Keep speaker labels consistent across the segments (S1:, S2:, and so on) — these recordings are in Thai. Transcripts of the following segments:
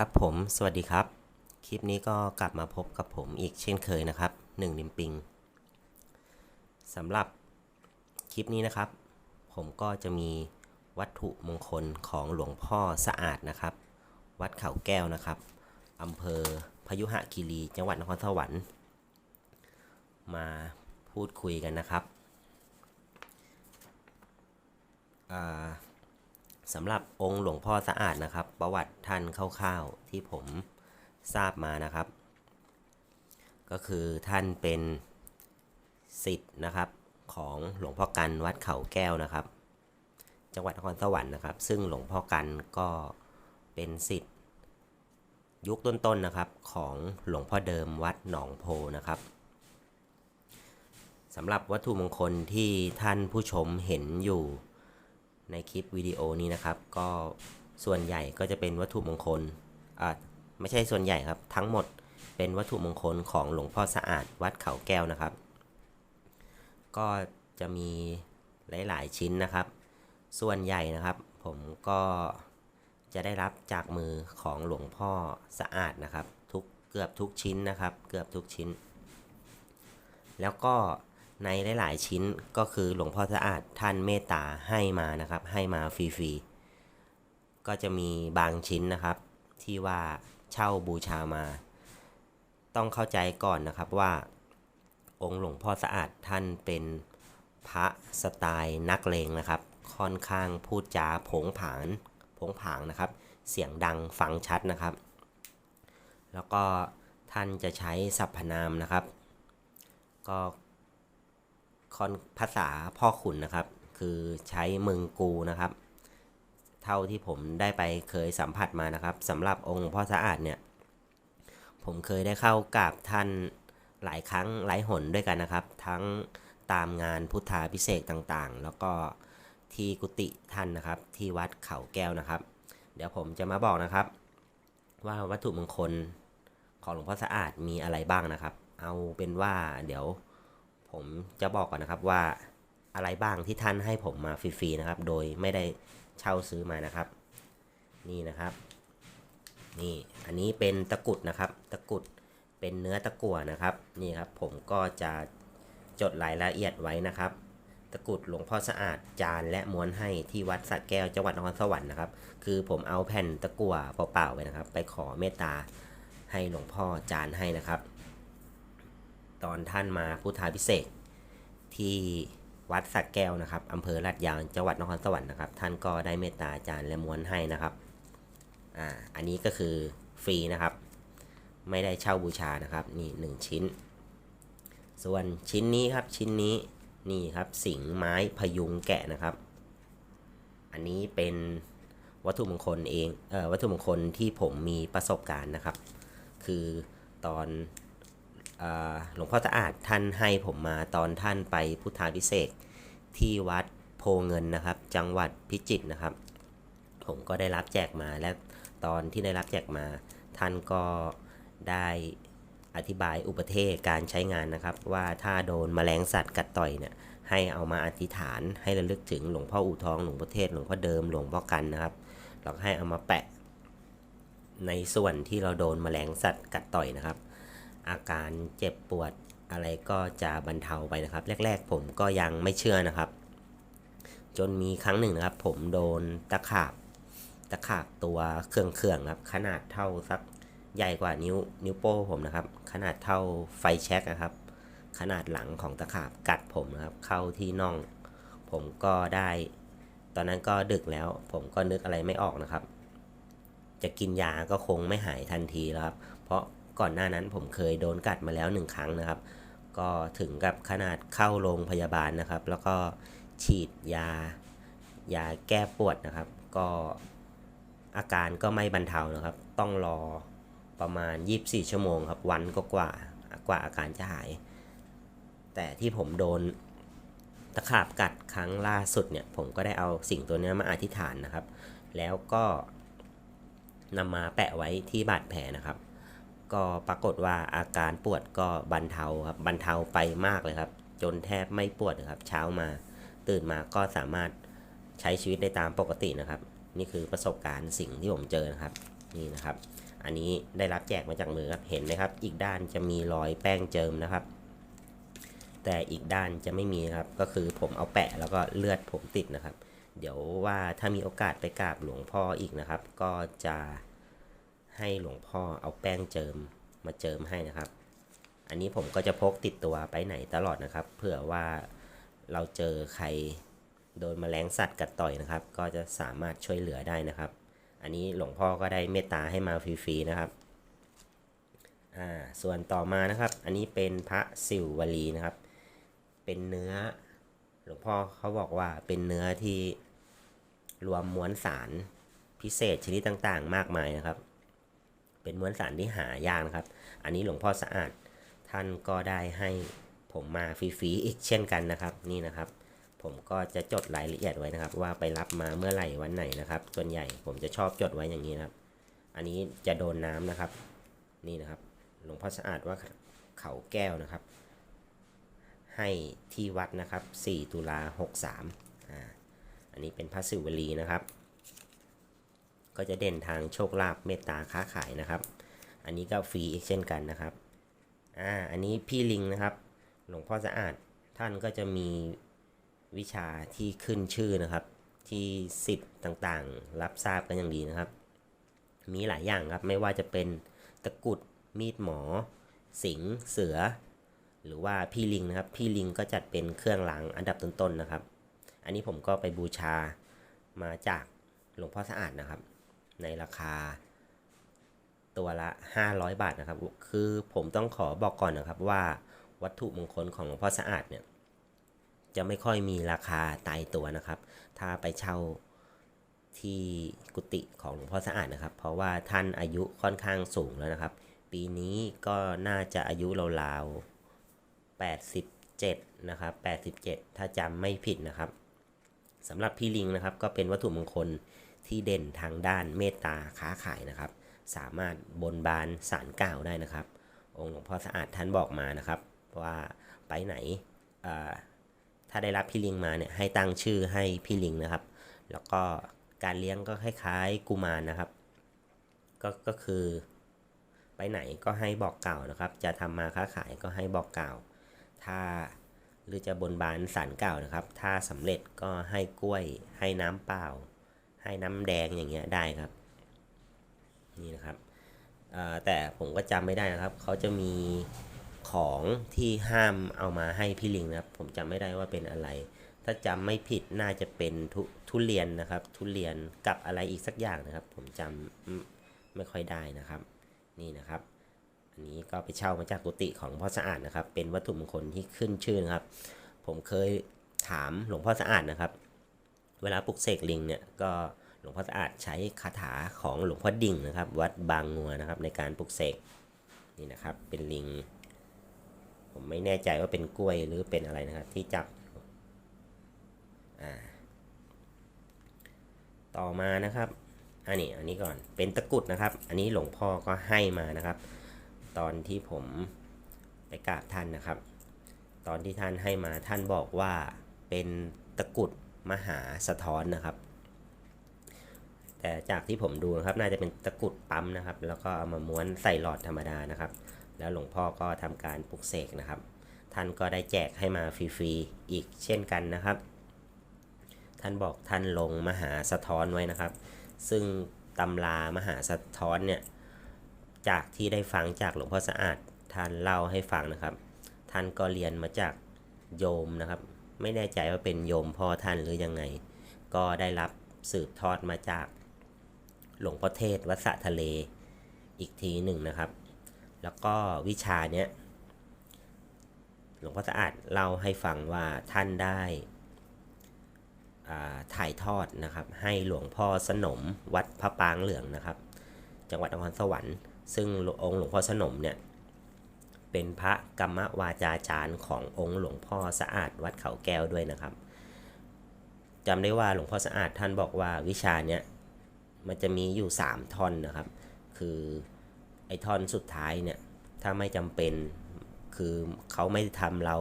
S1: ครับผม สวัสดีครับ คลิปนี้ก็กลับมาพบกับผมอีกเช่นเคยนะครับหนึ่งลิมปิงสำหรับคลิปนี้นะครับ ผมก็จะมีวัตถุมงคลของหลวงพ่อสะอาดนะครับ วัดเขาแก้วนะครับอำเภอพยุหคีรี จังหวัดนครสวรรค์ มาพูดคุยกันนะครับอ่า สำหรับองค์หลวงพ่อสะอาดนะครับ ประวัติท่านคร่าวๆที่ผมทราบมานะครับ ก็คือท่านเป็นสิทธิ์นะครับของหลวงพ่อกันวัดเขาแก้วนะครับ จังหวัดนครสวรรค์นะครับ ซึ่งหลวงพ่อกันก็เป็นสิทธิ์ยุคต้นๆนะครับของหลวงพ่อเดิมวัดหนองโพนะครับสำหรับวัตถุมงคลที่ท่านผู้ชมเห็นอยู่ ในคลิปวิดีโอนี้นะครับ ก็ส่วนใหญ่ก็จะเป็นวัตถุมงคลอ่าไม่ใช่ส่วนใหญ่ครับ ทั้งหมดเป็นวัตถุมงคลของหลวงพ่อสะอาดวัดเขาแก้วนะครับ ก็จะมีหลาย ๆ ชิ้นนะครับ ส่วนใหญ่นะครับ ผมก็จะได้รับจากมือของหลวงพ่อสะอาดนะครับ ทุกเกือบทุกชิ้นนะครับ เกือบทุกชิ้น แล้วก็ ในหลาย ๆ ชิ้นก็คือหลวงพ่อสะอาดท่านเมตตาให้มานะครับ ให้มาฟรีๆก็จะมีบางชิ้นนะครับ ที่ว่าเช่าบูชามา ต้องเข้าใจก่อนนะครับว่า องค์หลวงพ่อสะอาดท่านเป็นพระสไตล์นักเลงนะครับ ค่อนข้างพูดจาผงผางผงผางนะครับ เสียงดังฟังชัดนะครับ แล้วก็ท่านจะใช้สรรพนามนะครับ ก็ คอนภาษาพ่อขุนนะครับ คือใช้มึงกูนะครับ เท่าที่ผมได้ไปเคยสัมผัสมานะครับสำหรับองค์หลวงพ่อสะอาดเนี่ย ผมเคยได้เข้ากราบท่านหลายครั้งหลายหนด้วยกันนะครับ ทั้งตามงานพุทธาพิเศษต่างๆ แล้วก็ที่กุฏิท่านนะครับ ที่วัดเขาแก้วนะครับ เดี๋ยวผมจะมาบอกนะครับ ว่าวัตถุมงคลของหลวงพ่อสะอาดมีอะไรบ้างนะครับ เอาเป็นว่าเดี๋ยว ผมจะบอกก่อนนะครับว่าอะไรบ้างที่ท่านให้ผมมาฟรีๆนะครับ โดยไม่ได้เช่าซื้อมานะครับ นี่นะครับ นี่อันนี้เป็นตะกุดนะครับ ตะกุดเป็นเนื้อตะกั่วนะครับ นี่ครับผมก็จะจดรายละเอียดไว้นะครับ ตะกุดหลวงพ่อสะอาดจานและม้วนให้ที่วัดสระแก้วจังหวัดนครสวรรค์นะครับ คือผมเอาแผ่นตะกั่วเปล่าๆไปนะครับ ไปขอเมตตาให้หลวงพ่อจานให้นะครับ ตอนท่านมาพุทธาพิเศษที่วัดสักแก้วนะครับอำเภอลาดยางจังหวัดนครสวรรค์นะครับ ท่านก็ได้เมตตาอาจารย์และม้วนให้นะครับอ่าอันนี้ก็คือฟรีนะครับ ไม่ได้เช่าบูชานะครับนี่หนึ่งชิ้น ส่วนชิ้นนี้ครับชิ้นนี้นี่ครับสิงไม้พยุงแกะนะครับ อันนี้เป็นวัตถุมงคลเองเอ่อวัตถุมงคลที่ผมมีประสบการณ์นะครับ คือตอน หลวงพ่อสะอาดท่านให้ผมมาตอนท่านไปพุทธาพิเศษที่วัดโพเงินนะครับ จังหวัดพิจิตรนะครับ ผมก็ได้รับแจกมาและตอนที่ได้รับแจกมา ท่านก็ได้อธิบายอุปเทศการใช้งานนะครับ ว่าถ้าโดนแมลงสัตว์กัดต่อยเนี่ยให้เอามาอธิษฐานให้ระลึกถึงหลวงพ่ออู่ทองหลวงพ่อเทศหลวงพ่อเดิมหลวงพ่อกันนะครับแล้วให้เอามาแปะในส่วนที่เราโดนแมลงสัตว์กัดต่อยนะครับ อาการเจ็บปวดอะไรก็จะบรรเทาไปนะครับ แรก ๆ ผมก็ยังไม่เชื่อนะครับ จนมีครั้งหนึ่งนะครับ ผมโดนตะขาบตะขาบตัวเครื่องเครื่องครับ ขนาดเท่าสักใหญ่กว่านิ้วนิ้วโป้ผมนะครับ ขนาดเท่าไฟแช็กนะครับ ขนาดหลังของตะขาบกัดผมนะครับ เข้าที่น่อง ผมก็ได้ ตอนนั้นก็ดึกแล้ว ผมก็นึกอะไรไม่ออกนะครับ จะกินยาก็คงไม่หายทันทีแล้วครับ เพราะ ก่อนหน้านั้นผมเคยโดนกัดมาแล้วหนึ่งครั้งนะครับ ก็ถึงกับขนาดเข้าโรงพยาบาลนะครับ แล้วก็ฉีดยายาแก้ปวดนะครับ ก็อาการก็ไม่บรรเทานะครับ ต้องรอประมาณ 24 ชั่วโมงครับ วันก็กว่ากว่าอาการจะหาย แต่ที่ผมโดนตะขาบกัดครั้งล่าสุดเนี่ย ผมก็ได้เอาสิ่งตัวนี้มาอธิษฐานนะครับ แล้วก็นำมาแปะไว้ที่บาดแผลนะครับ ก็ปรากฏว่าอาการปวดก็บรรเทาครับบรรเทาไปมากเลยครับ จนแทบไม่ปวดครับ เช้ามาตื่นมาก็สามารถใช้ชีวิตได้ตามปกตินะครับ นี่คือประสบการณ์สิ่งที่ผมเจอนะครับนี่นะครับ อันนี้ได้รับแจกมาจากมือครับเห็นไหมครับ อีกด้านจะมีรอยแป้งเจิมนะครับ แต่อีกด้านจะไม่มีครับ ก็คือผมเอาแปะแล้วก็เลือดผมติดนะครับ เดี๋ยวว่าถ้ามีโอกาสไปกราบหลวงพ่ออีกนะครับ ก็จะ ให้หลวงพ่อเอาแป้งเจิมมาเจิมให้นะครับ อันนี้ผมก็จะพกติดตัวไปไหนตลอดนะครับ เผื่อว่าเราเจอใครโดนแมลงสัตว์กัดต่อยนะครับ ก็จะสามารถช่วยเหลือได้นะครับ อันนี้หลวงพ่อก็ได้เมตตาให้มาฟรีๆนะครับอ่าส่วนต่อมานะครับ อันนี้เป็นพระสิววลีนะครับ เป็นเนื้อหลวงพ่อเขาบอกว่าเป็นเนื้อที่รวมมวลสารพิเศษชนิดต่างๆ มากมายนะครับ เป็นมวลสารที่หายากนะครับ อันนี้หลวงพ่อสะอาดท่านก็ได้ให้ผมมาฟรีๆอีกเช่นกันนะครับ นี่นะครับ ผมก็จะจดรายละเอียดไว้นะครับ ว่าไปรับมาเมื่อไหร่วันไหนนะครับ ส่วนใหญ่ผมจะชอบจดไว้อย่างนี้นะครับ อันนี้จะโดนน้ำนะครับ นี่นะครับ หลวงพ่อสะอาดว่าเขาแก้วนะครับ ให้ที่วัดนะครับ 4 ตุลา63อ่าอันนี้เป็นพระศิวลีนะครับ ก็จะเด่นทางโชคลาภเมตตาค้าขายนะครับ อันนี้ก็ฟรีอีกเช่นกันนะครับอ่าอันนี้พี่ลิงนะครับ หลวงพ่อสะอาดท่านก็จะมีวิชาที่ขึ้นชื่อนะครับ ที่สิทธิ์ต่างๆ รับทราบกันอย่างดีนะครับ มีหลายอย่างครับไม่ว่าจะเป็นตะกุดมีดหมอ สิงเสือ หรือว่าพี่ลิงนะครับ พี่ลิงก็จัดเป็นเครื่องรางอันดับต้นๆนะครับ อันนี้ผมก็ไปบูชามาจากหลวงพ่อสะอาดนะครับ ในราคา ตัวละ 500 บาทนะครับ คือผมต้องขอบอกก่อนนะครับว่าวัตถุมงคลของหลวงพ่อสะอาดเนี่ยจะไม่ค่อยมีราคาตายตัวนะครับ ถ้าไปเช่าที่กุฏิของหลวงพ่อสะอาดนะครับ เพราะว่าท่านอายุค่อนข้างสูงแล้วนะครับ ปีนี้ก็น่าจะอายุราวๆ87 นะครับ 87 ถ้าจำไม่ผิดนะครับสำหรับพี่ลิงนะครับก็เป็นวัตถุมงคล ที่เด่นทางด้านเมตตาค้าขายนะครับ สามารถบนบานสารกล่าวได้นะครับ องค์หลวงพ่อสะอาดท่านบอกมานะครับว่าไปไหนถ้าได้รับพี่ลิงมาเนี่ยให้ตั้งชื่อให้พี่ลิงนะครับ แล้วก็การเลี้ยงก็คล้ายๆกุมารนะครับ ก็ก็คือไปไหนก็ให้บอกกล่าวนะครับ จะทำมาค้าขายก็ให้บอกกล่าว ถ้าหรือจะบนบานสารกล่าวนะครับ ถ้าสำเร็จก็ให้กล้วยให้น้ำเปล่า ให้น้ำแดงอย่างเงี้ยได้ครับ นี่นะครับแต่ผมก็จำไม่ได้นะครับ เขาจะมีของที่ห้ามเอามาให้พี่ลิงนะครับ ผมจำไม่ได้ว่าเป็นอะไร ถ้าจำไม่ผิดน่าจะเป็นทุทุเรียนนะครับ ทุเรียนกับอะไรอีกสักอย่างนะครับ ผมจำไม่ค่อยได้นะครับ นี่นะครับ อันนี้ก็ไปเช่ามาจากกุฏิของหลวงพ่อสะอาดนะครับ เป็นวัตถุมงคลที่ขึ้นชื่อนะครับ ผมเคยถามหลวงพ่อสะอาดนะครับ เวลาปลุกเสกลิงเนี่ยก็หลวงพ่อสะอาดใช้คาถาของหลวงพ่อดิ่งนะครับ วัดบางงัวนะครับ ในการปลุกเสกนี่นะครับ เป็นลิง ผมไม่แน่ใจว่าเป็นกล้วยหรือเป็นอะไรนะครับ ที่จับอ่าต่อมานะครับอันนี้อันนี้ก่อนเป็นตะกุดนะครับ อันนี้หลวงพ่อก็ให้มานะครับ ตอนที่ผมไปกราบท่านนะครับ ตอนที่ท่านให้มาท่านบอกว่าเป็นตะกุด มหาสะท้อนนะครับ แต่จากที่ผมดูนะครับน่าจะเป็นตะกุดปั๊มนะครับ แล้วก็เอามาม้วนใส่หลอดธรรมดานะครับ แล้วหลวงพ่อก็ทำการปลุกเสกนะครับ ท่านก็ได้แจกให้มาฟรีๆอีกเช่นกันนะครับ ท่านบอกท่านลงมหาสะท้อนไว้นะครับ ซึ่งตำรามหาสะท้อนเนี่ยจากที่ได้ฟังจากหลวงพ่อสะอาดท่านเล่าให้ฟังนะครับ ท่านก็เรียนมาจากโยมนะครับ ไม่แน่ใจว่าเป็นโยมพ่อท่านหรือยังไง ก็ได้รับสืบทอดมาจากหลวงพ่อเทศวัดสะทะเลอีกทีหนึ่งนะครับ แล้วก็วิชาเนี้ยหลวงพ่อสะอาดเล่าให้ฟังว่าท่านได้ถ่ายทอดนะครับ ให้หลวงพ่อสนมวัดพระปางเหลืองนะครับ จังหวัดนครสวรรค์ ซึ่งองค์หลวงพ่อสนมเนี่ย เป็นพระกรรมวาจาจารย์ขององค์หลวงพ่อสะอาดวัดเขาแก้วด้วยนะครับจำได้ว่าหลวงพ่อสะอาดท่านบอกว่าวิชาเนี้ยมันจะมีอยู่ 3ท่อนนะครับ คือไอ้ท่อนสุดท้ายเนี่ยถ้าไม่จำเป็นคือเขาไม่ทำเรา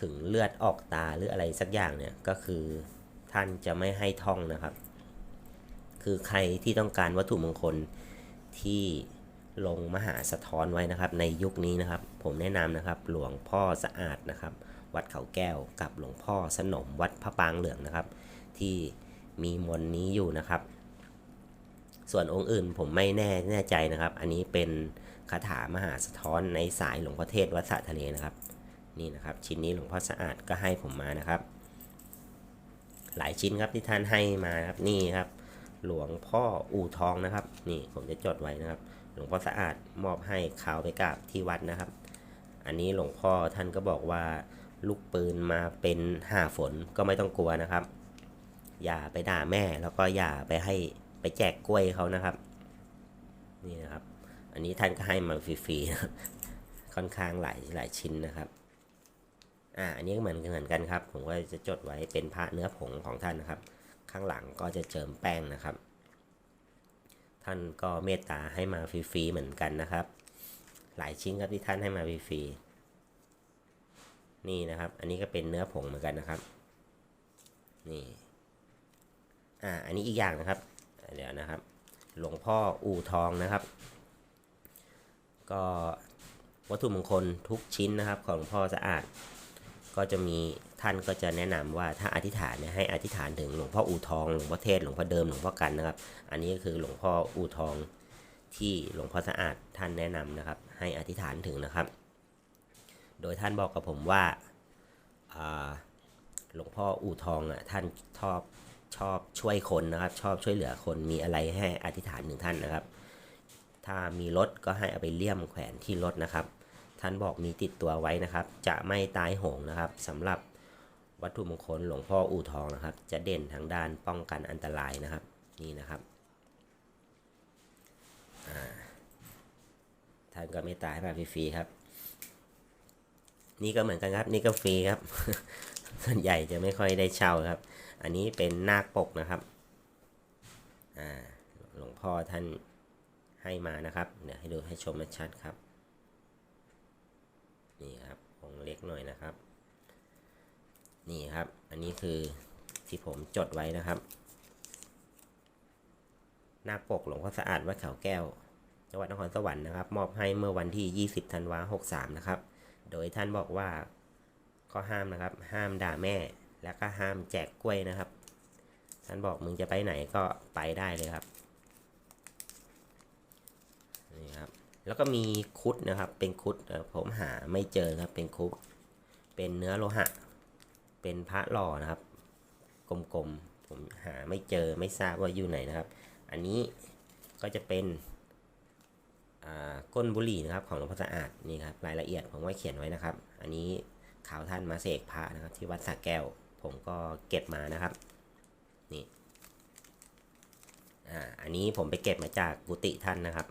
S1: ถึงเลือดออกตาหรืออะไรสักอย่างเนี่ยก็คือท่านจะไม่ให้ท่องนะครับ คือใครที่ต้องการวัตถุมงคลที่ ลงมหาสะท้อนไว้นะครับ ในยุคนี้นะครับ ผมแนะนำนะครับหลวงพ่อสะอาดนะครับ วัดเขาแก้วกับหลวงพ่อสนมวัดพระปางเหลืองนะครับ ที่มีมนนี้อยู่นะครับ ส่วนองค์อื่นผมไม่แน่แน่ใจนะครับ อันนี้เป็นคาถามหาสะท้อนในสายหลวงพ่อเทศวัดสะทะเลนะครับ นี่นะครับ ชิ้นนี้หลวงพ่อสะอาดก็ให้ผมมานะครับ หลายชิ้นครับที่ท่านให้มาครับนี่ครับ หลวงพ่ออู่ทองนะครับ นี่ผมจะจดไว้นะครับ หลวงพ่อสะอาดมอบให้ข่าวไปกราบที่วัดนะครับ อันนี้หลวงพ่อท่านก็บอกว่า ลูกปืนมาเป็นห้าฝนก็ไม่ต้องกลัวนะครับ อย่าไปด่าแม่แล้วก็อย่าไปให้ไปแจกกล้วยเขานะครับ นี่นะครับ อันนี้ท่านก็ให้มาฟรีๆนะครับค่อนข้างหลายหลายชิ้นนะครับอ่าอันนี้ก็เหมือนเหมือนกันครับ ผมก็จะจดไว้เป็นพระเนื้อผงของท่านนะครับ ข้างหลังก็จะเจิมแป้งนะครับ ท่านก็เมตตาให้มาฟรีๆเหมือนกันนะครับ หลายชิ้นครับที่ท่านให้มาฟรีๆนี่นะครับ อันนี้ก็เป็นเนื้อผงเหมือนกันนะครับนี่อ่าอันนี้อีกอย่างนะครับเดี๋ยวนะครับ หลวงพ่ออู่ทองนะครับ ก็วัตถุมงคลทุกชิ้นนะครับของหลวงพ่อสะอาด ก็จะมี ท่านก็จะแนะนำว่าถ้าอธิษฐานเนี่ยให้อธิษฐานถึงหลวงพ่ออู่ทองหลวงพ่อเทศหลวงพ่อเดิมหลวงพ่อกันนะครับ อันนี้ก็คือหลวงพ่ออู่ทองที่หลวงพ่อสะอาดท่านแนะนำนะครับ ให้อธิษฐานถึงนะครับ โดยท่านบอกกับผมว่าหลวงพ่ออู่ทองอะท่านชอบชอบช่วยคนนะครับ ชอบช่วยเหลือคนมีอะไรให้อธิษฐานถึงท่านนะครับ ถ้ามีรถก็ให้เอาไปเลี่ยมแขวนที่รถนะครับ ท่านบอกมีติดตัวไว้นะครับ จะไม่ตายโหงนะครับสำหรับ วัตถุมงคลหลวงพ่ออู่ทองนะครับ จะเด่นทางด้านป้องกันอันตรายนะครับ นี่นะครับท่านก็ไม่ตายมาฟรีๆครับ นี่ก็เหมือนกันครับ นี่ก็ฟรีครับ ส่วนใหญ่จะไม่ค่อยได้เช่าครับ อันนี้เป็นนาคปกนะครับหลวงพ่อท่านให้มานะครับ เดี๋ยวให้ดูให้ชมชัดครับ นี่ครับองเล็กหน่อยนะครับ นี่ครับ อันนี้คือที่ผมจดไว้นะครับ หน้าปกหลวงพ่อสะอาดวัดเขาแก้ว จังหวัดนครสวรรค์นะครับ มอบให้เมื่อวันที่ 20ธันวา63นะครับ โดยท่านบอกว่าข้อห้ามนะครับ ห้ามด่าแม่ แล้วก็ห้ามแจกกล้วยนะครับ ท่านบอกมึงจะไปไหนก็ไปได้เลยครับนี่ครับ แล้วก็มีคุดนะครับ เป็นคุดผมหาไม่เจอครับ เป็นคุด เป็นเนื้อโลหะ เป็นพระหล่อนะครับ กลมๆ ผมหาไม่เจอไม่ทราบว่าอยู่ไหนนะครับ อันนี้ก็จะเป็นอ่าก้นบุหรี่นะครับของหลวงพ่อสะอาดนี่ครับรายละเอียดผมว่าเขียนไว้นะครับ อันนี้ข่าวท่านมาเสกพระนะครับ ที่วัดสระแก้ว ผมก็เก็บมานะครับนี่อ่าอันนี้ผมไปเก็บมาจากกุฏิท่านนะครับ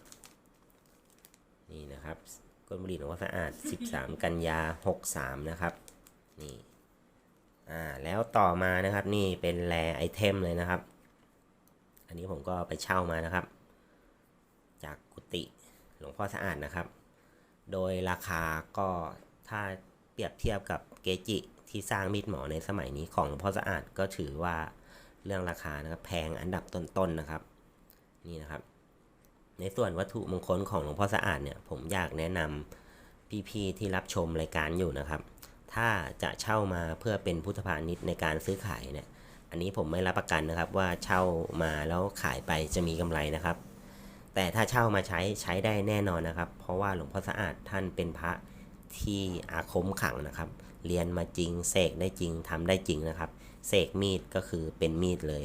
S1: นี่นะครับก้นบุหรี่หลวงพ่อสะอาด 13 กันยา 63 นะครับนี่ อ่าแล้วต่อมานะครับนี่เป็นแรไอเทมเลยนะครับ อันนี้ผมก็ไปเช่ามานะครับ จากกุฏิหลวงพ่อสะอาดนะครับ โดยราคาก็ถ้าเปรียบเทียบกับเกจิที่สร้างมีดหมอในสมัยนี้ของหลวงพ่อสะอาดก็ถือว่าเรื่องราคานะครับแพงอันดับต้นๆนะครับ นี่นะครับ ในส่วนวัตถุมงคลของหลวงพ่อสะอาดเนี่ยผมอยากแนะนำพี่ๆที่รับชมรายการอยู่นะครับ ถ้าจะเช่ามาเพื่อเป็นพุทธพาณิชย์ในการซื้อขายเนี่ย อันนี้ผมไม่รับประกันนะครับว่าเช่ามาแล้วขายไปจะมีกำไรนะครับ แต่ถ้าเช่ามาใช้ใช้ได้แน่นอนนะครับ เพราะว่าหลวงพ่อสะอาดท่านเป็นพระที่อาคมขังนะครับ เรียนมาจริงเสกได้จริงทำได้จริงนะครับ เสกมีดก็คือเป็นมีดเลย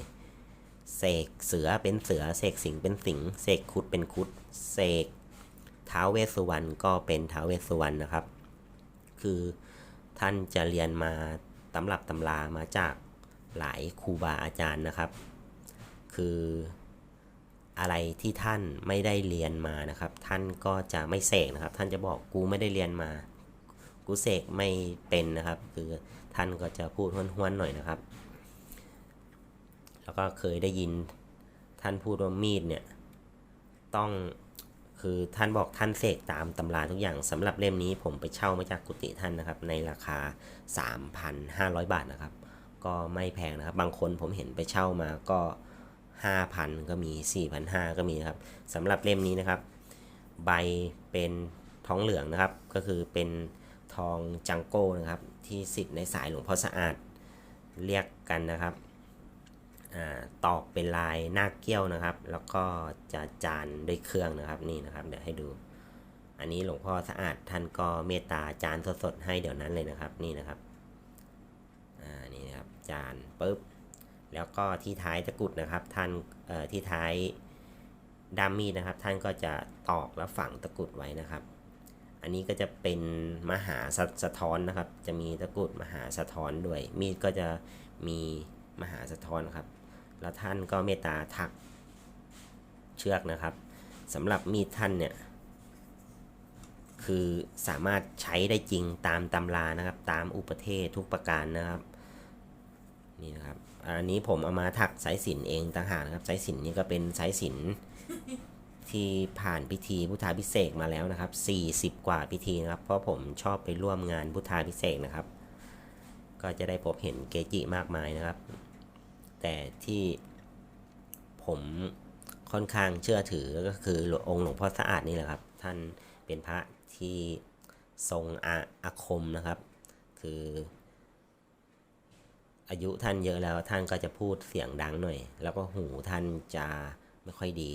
S1: เสกเสือเป็นเสือเสกสิงเป็นสิงเสกคุดเป็นคุดเสกท้าวเวสสุวรรณก็เป็นท้าวเวสสุวรรณนะครับ คือ ท่านจะเรียนมาตำรับตำรามาจากหลายครูบาอาจารย์นะครับ คืออะไรที่ท่านไม่ได้เรียนมานะครับ ท่านก็จะไม่เสกนะครับ ท่านจะบอกกูไม่ได้เรียนมา กูเสกไม่เป็นนะครับ คือท่านก็จะพูดห้วนๆหน่อยนะครับ แล้วก็เคยได้ยินท่านพูดว่ามีดเนี่ยต้อง คือท่านบอกท่านเสกตามตำราทุกอย่างสำหรับเล่มนี้ผมไปเช่ามาจากกุฏิท่านนะครับ ในราคา 3,500 บาทนะครับ ก็ไม่แพงนะครับ บางคนผมเห็นไปเช่ามาก็ 5,000 ก็มี 4,500 ก็มีครับสำหรับเล่มนี้นะครับ ใบเป็นทองเหลืองนะครับ ก็คือเป็นทองจังโก้นะครับ ที่สิทธิ์ในสายหลวงพ่อสะอาดเรียกกันนะครับ ตอกเป็นลายหน้าเกี้ยวนะครับ แล้วก็จะจานด้วยเครื่องนะครับนี่นะครับ เดี๋ยวให้ดู อันนี้หลวงพ่อสะอาดท่านก็เมตตาจานสดๆให้เดี๋ยวนั้นเลยนะครับ นี่นะครับอ่านี่นะครับจานปุ๊บแล้วก็ที่ท้ายตะกุดนะครับท่านเอ่อที่ท้ายด้ามมีดนะครับ ท่านก็จะตอกแล้วฝังตะกุดไว้นะครับ อันนี้ก็จะเป็นมหาสะสะท้อนนะครับ จะมีตะกุดมหาสะท้อนด้วย มีดก็จะมีมหาสะท้อนครับ แล้วท่านก็เมตตาถักเชือกนะครับสำหรับมีดท่านเนี่ยคือสามารถใช้ได้จริงตามตำรานะครับ ตามอุปเทศทุกประการนะครับนี่นะครับอันนี้ผมเอามาถักสายสิญจนเองต่างหากนะครับสายสิญจนนี่ก็เป็นสายสิญจนที่ผ่านพิธีพุทธาพิเศษมาแล้วนะครับ 40 กว่าพิธีนะครับ เพราะผมชอบไปร่วมงานพุทธาพิเศษนะครับ ก็จะได้พบเห็นเกจิมากมายนะครับ แต่ที่ผมค่อนข้างเชื่อถือก็คือหลวงองค์หลวงพ่อสะอาดนี่แหละครับ ท่านเป็นพระที่ทรงอาอาคมนะครับ คือ อายุท่านเยอะแล้วท่านก็จะพูดเสียงดังหน่อย แล้วก็หูท่านจะไม่ค่อยดี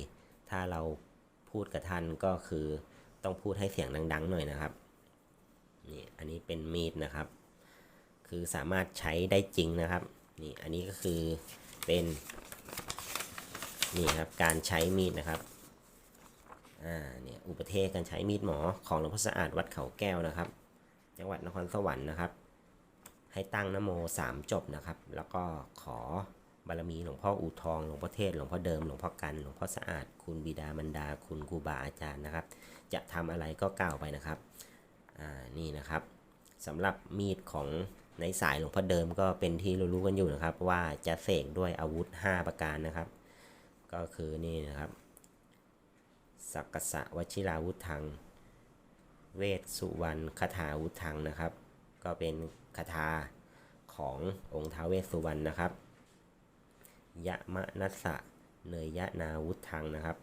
S1: ถ้าเราพูดกับท่านก็คือต้องพูดให้เสียงดังๆหน่อยนะครับนี่อันนี้เป็นมีดนะครับ คือสามารถใช้ได้จริงนะครับ นี่อันนี้ก็คือเป็นนี่ครับการใช้มีดนะครับอ่าเนี่ยอุปเทศการใช้มีดหมอของหลวงพ่อสะอาดวัดเขาแก้วนะครับ จังหวัดนครสวรรค์นะครับ ให้ตั้งนโมสามจบนะครับ แล้วก็ขอบารมีหลวงพ่ออูทองหลวงพ่อเทศหลวงพ่อเดิมหลวงพ่อกันหลวงพ่อสะอาด คุณบิดามันดา คุณครูบาอาจารย์นะครับ จะทำอะไรก็กล่าวไปนะครับอ่านี่นะครับสำหรับมีดของ ในสายหลวงพ่อเดิมก็เป็นที่รู้ๆกันอยู่นะครับ ว่าจะเสกด้วยอาวุธ 5 ประการนะครับ ก็คือนี่นะครับ สักกษะวชิราวุธทัง เวสสุวรรณคาถาวุธทังนะครับ ก็เป็นคาถาขององค์ท้าวเวสสุวรรณนะครับ ยะมะนัสสะเนยยะนาวุธทังนะครับ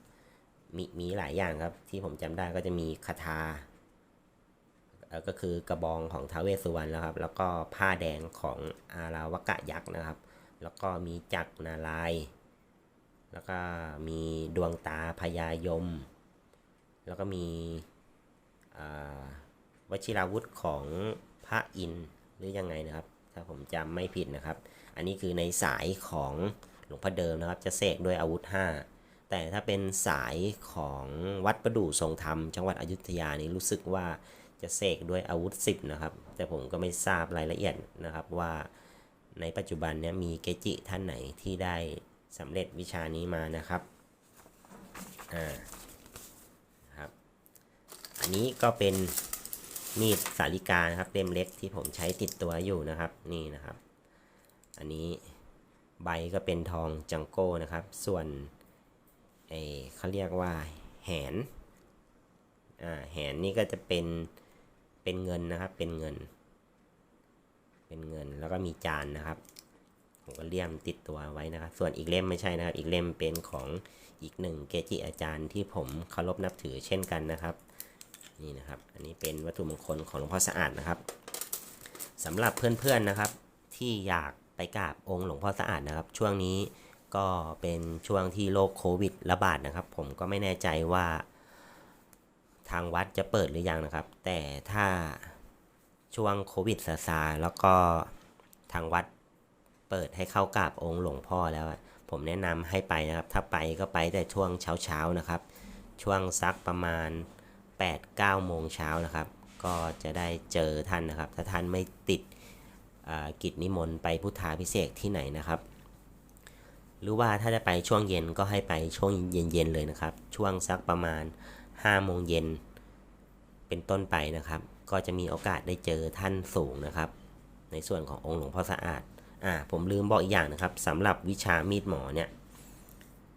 S1: มีมีหลายอย่างครับที่ผมจำได้ก็จะมีคาถา ก็คือกระบองของท้าวเวสสุวรรณแล้วครับ แล้วก็ผ้าแดงของอาราวกะยักษ์นะครับ แล้วก็มีจักรนาราย แล้วก็มีดวงตาพญายม แล้วก็มีวชิราวุธของพระอินหรือยังไงนะครับ ถ้าผมจำไม่ผิดนะครับ อันนี้คือในสายของหลวงพ่อเดิมนะครับ จะเสกด้วยอาวุธ 5 แต่ถ้าเป็นสายของวัดประดู่ทรงธรรม จังหวัดอยุธยานี่รู้สึกว่า จะเสกด้วยอาวุธ 10 นะครับ แต่ผมก็ไม่ทราบรายละเอียดนะครับว่าในปัจจุบันนี้มีเกจิท่านไหนที่ได้สำเร็จวิชานี้มานะครับอ่าครับ อันนี้ก็เป็นมีดสาลิกานะครับเล่มเล็กที่ผมใช้ติดตัวอยู่นะครับนี่นะครับ อันนี้ใบก็เป็นทองจังโก้นะครับ ส่วนไอเขาเรียกว่าแหนอ่าแหนนี่ก็จะเป็น เป็นเงินนะครับ เป็นเงิน เป็นเงินแล้วก็มีจานนะครับผมก็เลี่ยมติดตัวไว้นะครับ ส่วนอีกเล่มไม่ใช่นะครับ อีกเล่มเป็นของอีกหนึ่งเกจิอาจารย์ที่ผมเคารพนับถือเช่นกันนะครับ นี่นะครับ อันนี้เป็นวัตถุมงคลของหลวงพ่อสะอาดนะครับสำหรับเพื่อนๆนะครับ ที่อยากไปกราบองค์หลวงพ่อสะอาดนะครับ ช่วงนี้ก็เป็นช่วงที่โรคโควิดระบาดนะครับ ผมก็ไม่แน่ใจว่า ทางวัดจะเปิดหรือยังนะครับ แต่ถ้าช่วงโควิดซาซาแล้วก็ทางวัดเปิดให้เข้ากราบองค์หลวงพ่อแล้วผมแนะนำให้ไปนะครับ ถ้าไปก็ไปแต่ช่วงเช้าๆนะครับ ช่วงซักประมาณ 8-9 โมงเช้านะครับ ก็จะได้เจอท่านนะครับ ถ้าท่านไม่ติดอ่ากิจนิมนต์ไปพุทธาพิเศษที่ไหนนะครับ หรือว่าถ้าจะไปช่วงเย็นก็ให้ไปช่วงเย็นๆเลยนะครับ ช่วงสักประมาณ 5โมงเย็นเป็นต้นไปนะครับ ก็จะมีโอกาสได้เจอท่านสูงนะครับ ในส่วนขององค์หลวงพ่อสะอาดอ่าผมลืมบอกอีกอย่างนะครับสำหรับวิชามีดหมอเนี่ย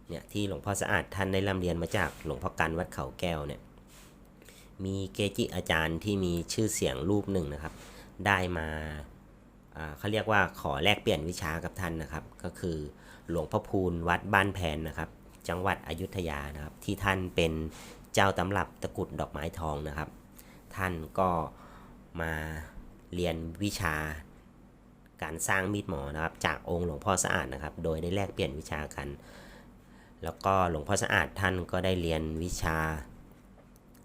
S1: เนี่ยที่หลวงพ่อสะอาดท่านได้ร่ำเรียนมาจากหลวงพ่อกันวัดเขาแก้วเนี่ยมีเกจิอาจารย์ที่มีชื่อเสียงรูปหนึ่งนะครับ ได้มาอ่าเขาเรียกว่าขอแลกเปลี่ยนวิชากับท่านนะครับ ก็คือหลวงพ่อพูนวัดบ้านแพนนะครับ จังหวัดอยุธยานะครับ ที่ท่านเป็น เจ้าตำรับตะกุดดอกไม้ทองนะครับ ท่านก็มาเรียนวิชาการสร้างมีดหมอนะครับ จากองค์หลวงพ่อสะอาดนะครับ โดยได้แลกเปลี่ยนวิชากัน แล้วก็หลวงพ่อสะอาดท่านก็ได้เรียนวิชา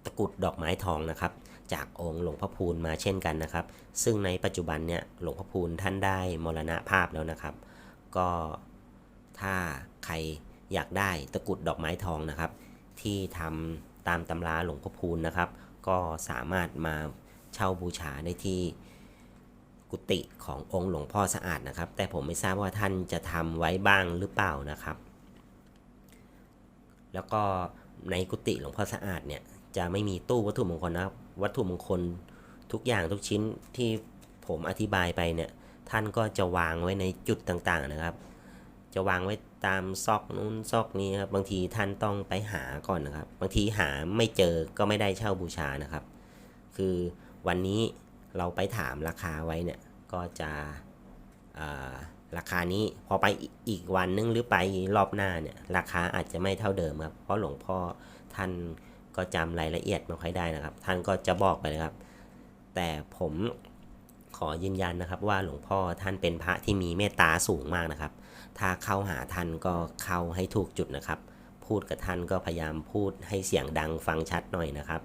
S1: ตะกุดดอกไม้ทองนะครับ จากองค์หลวงพ่อพูนมาเช่นกันนะครับ ซึ่งในปัจจุบันเนี่ยหลวงพ่อพูนท่านได้มรณภาพแล้วนะครับ ก็ถ้าใครอยากได้ตะกุดดอกไม้ทองนะครับ ที่ทำ ตามตำราหลวงพ่อพูนนะครับ ก็สามารถมาเช่าบูชาได้ที่กุฏิขององค์หลวงพ่อสะอาดนะครับ แต่ผมไม่ทราบว่าท่านจะทำไว้บ้างหรือเปล่านะครับ แล้วก็ในกุฏิหลวงพ่อสะอาดเนี่ยจะไม่มีตู้วัตถุมงคลนะครับ วัตถุมงคลทุกอย่างทุกชิ้นที่ผมอธิบายไปเนี่ยท่านก็จะวางไว้ในจุดต่างๆนะครับ จะวางไว้ตามซอกนู้นซอกนี้ครับบางทีท่านต้องไปหาก่อนนะครับ บางทีหาไม่เจอก็ไม่ได้เช่าบูชานะครับ คือวันนี้เราไปถามราคาไว้เนี่ยก็จะราคานี้พอไปอีกวันนึงหรือไปรอบหน้าเนี่ยราคาอาจจะไม่เท่าเดิมครับเพราะหลวงพ่อท่านก็จำรายละเอียดไม่ค่อยได้นะครับ ท่านก็จะบอกไปเลยครับ แต่ผมขอยืนยันนะครับว่าหลวงพ่อท่านเป็นพระที่มีเมตตาสูงมากนะครับ ถ้าเข้าหาท่านก็เข้าให้ถูกจุดนะครับ พูดกับท่านก็พยายามพูดให้เสียงดังฟังชัดหน่อยนะครับ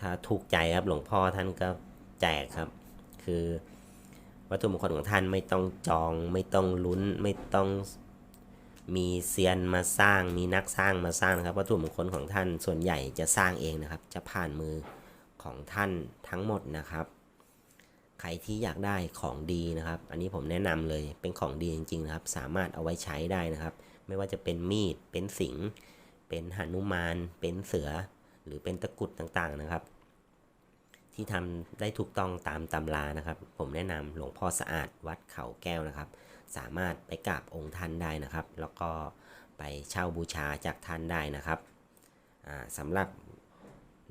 S1: ถ้าถูกใจครับหลวงพ่อท่านก็แจกครับ คือวัตถุมงคลของท่านไม่ต้องจอง ไม่ต้องลุ้น ไม่ต้องมีเซียนมาสร้าง มีนักสร้างมาสร้างนะครับ วัตถุมงคลของท่านส่วนใหญ่จะสร้างเองนะครับ จะผ่านมือของท่านทั้งหมดนะครับ ใครที่อยากได้ของดีนะครับ อันนี้ผมแนะนำเลยเป็นของดีจริงๆนะครับ สามารถเอาไว้ใช้ได้นะครับ ไม่ว่าจะเป็นมีด เป็นสิง เป็นหนุมาน เป็นเสือ หรือเป็นตะกรุดต่างๆนะครับ ที่ทำได้ถูกต้องตามตำรานะครับ ผมแนะนำหลวงพ่อสะอาดวัดเขาแก้วนะครับ สามารถไปกราบองค์ท่านได้นะครับ แล้วก็ไปเช่าบูชาจากท่านได้นะครับอ่าสำหรับ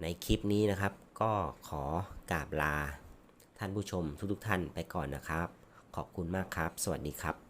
S1: ในคลิปนี้นะครับ ก็ขอกราบลา ท่านผู้ชมทุกๆท่านไปก่อนนะครับ ขอบคุณมากครับ สวัสดีครับ